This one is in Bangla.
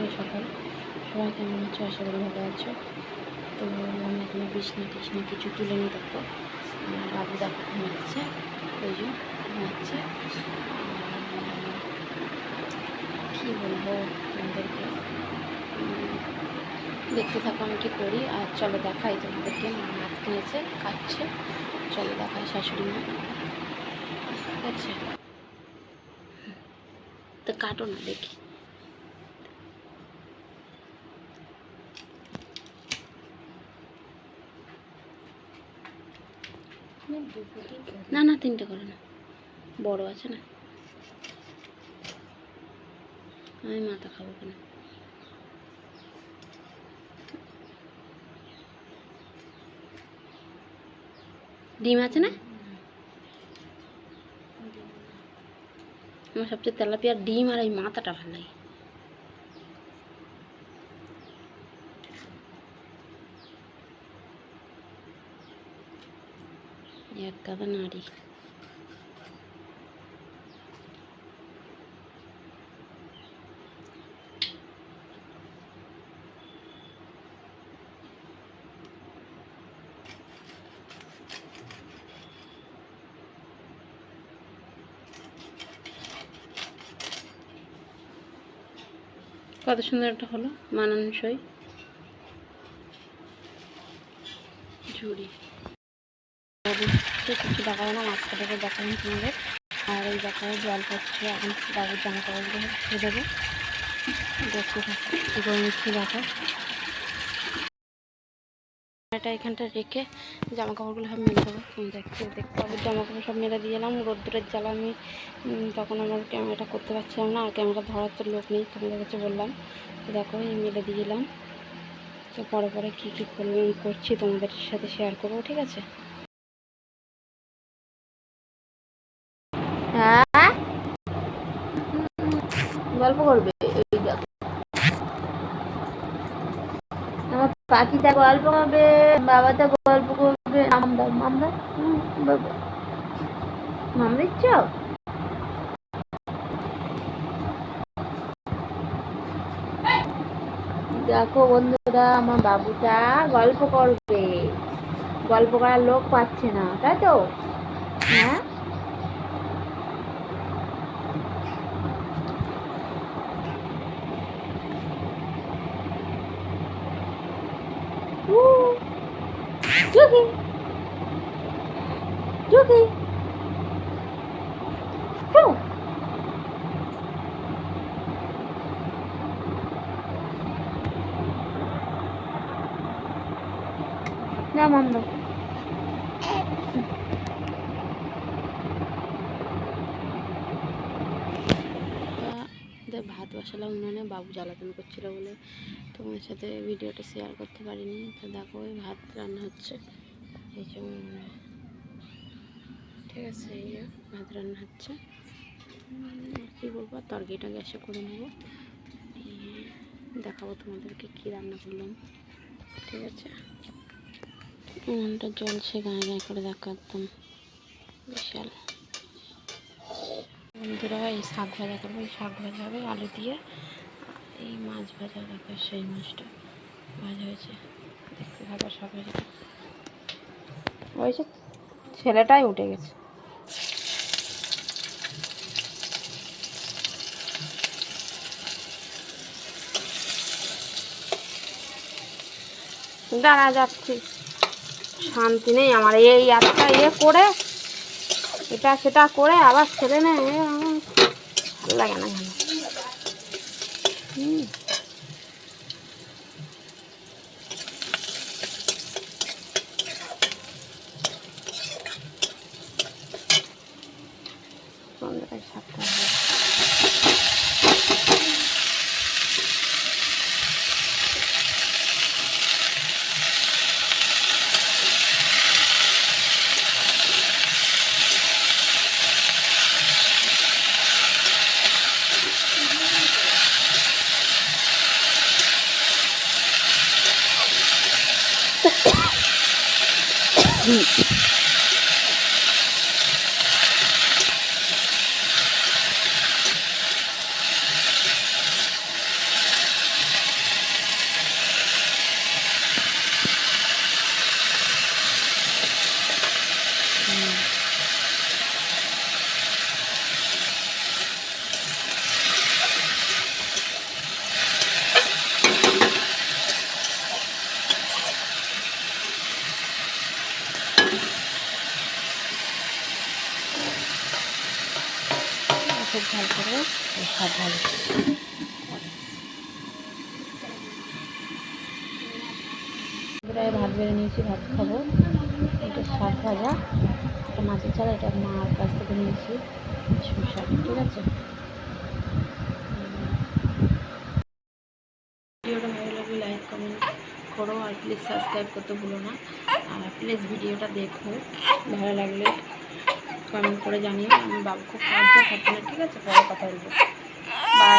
শুভ সকাল। সবাই কেমন আছো? আশা করি ভালো আছো। তো আমি এখানে বিছনা টিছনা কিছু তুলে নিয়ে দেখো। বাবু দেখো ঘুমাচ্ছে ওই যে ঘুমাচ্ছে। কী বলব তোমাদেরকে? দেখতে থাকো আমি কী করি। আর চলো দেখাই তোমাদেরকে, মা মাছ কিনেছে, খাচ্ছে। চলো দেখাই শাশুড়ি মা। ঠিক আছে? তো কাটো না, দেখি। না না, তিনটে করে না। বড় আছে না। আমি মাথা খাব কেন? ডিম আছে না? আমার সবচেয়ে তেলাপিয়ার ডিম আর এই মাথাটা ভালো লাগে। এক গাদা নাড়ি কত সুন্দর একটা হলো মানানসই। ঝুড়ি সে কিছু দেখাবো না মাছ কাটাতে দেখাবেন তোমাদের। আর এই দেখায় জল পড়ছে, এখন বাবুর জামা কাপড়গুলো ধুয়ে দেবো। দেখতে এটা এখানটা রেখে জামা কাপড়গুলো সব মেলে দেবো। দেখতে দেখতে পাবো জামা কাপড় সব মেলে দিয়ে এলাম। রোদ্দুরের জ্বালা আমি তখন আমার ক্যামেরাটা করতে পারছিলাম না, আর ক্যামেরা ধরার তো লোক নেই, তোমাদের কাছে বললাম। দেখো, এই মেলে দিয়ে এলাম। তো পরে পরে কী কী করছি তোমাদের সাথে শেয়ার করব, ঠিক আছে হ্যাঁ গল্প করবে? এই দেখো আমার পাখিটা গল্প করবে বাবাটা গল্প করবে দাও হুম, বাবা। মাম দিচ্ছ? দেখো বন্ধুরা আমার বাবুটা গল্প করবে। গল্প করার লোক পাচ্ছে না তাই তো? হ্যাঁ? Yuki! Yuki! Woo! না ওদের ভাত বসালাম উনুনে বাবু জ্বালাতন করছিল বলে তোমার সাথে ভিডিওটা শেয়ার করতে পারিনি। তো দেখো, ওই ভাত রান্না হচ্ছে। এই যে উনুনে। ঠিক আছে, এই ভাত রান্না হচ্ছে। কী বলব তরকারিটা গ্যাসে করে নেব। দেখাবো তোমাদেরকে কী রান্না করলাম। ঠিক আছে? উনুনটা জ্বলছে, গায়ে গায়ে করে দেখো একদম। বিশাল। বন্ধুরা, এই শাক ভাজা করব। এই শাক ভাজা হবে আলু দিয়ে। এই মাছ ভাজা দেখো, সেই মাছটা ভাজা হয়েছে। দেখতে থাকো ভাজাটা হয়েছে ছেলেটাই উঠে গেছে। দাঁড়া, যাচ্ছি। শান্তি নেই আমার। এই একটা ইয়ে করে এটা সেটা করে আবার ছেড়ে নেয় লাগে না কেন হুম। deep. প্রায় ভাত বেড়ে নিয়েছি, ভাত খাব। এটা শাক ভাজা, এটা মাছের ছাড়া এটা মার কাছ থেকে নিয়েছি, শসা, ঠিক আছে? ভিডিওটা ভালো লাগলে লাইক, কমেন্ট করো, আর প্লিজ সাবস্ক্রাইব করতে ভুলো না। আর প্লিজ ভিডিওটা দেখো, ভালো লাগলে। কমেন্ট করে জানিয়ে আমি বাবুকে কাজ থাকছে না ঠিক আছে? পরে কথা বলব। বাই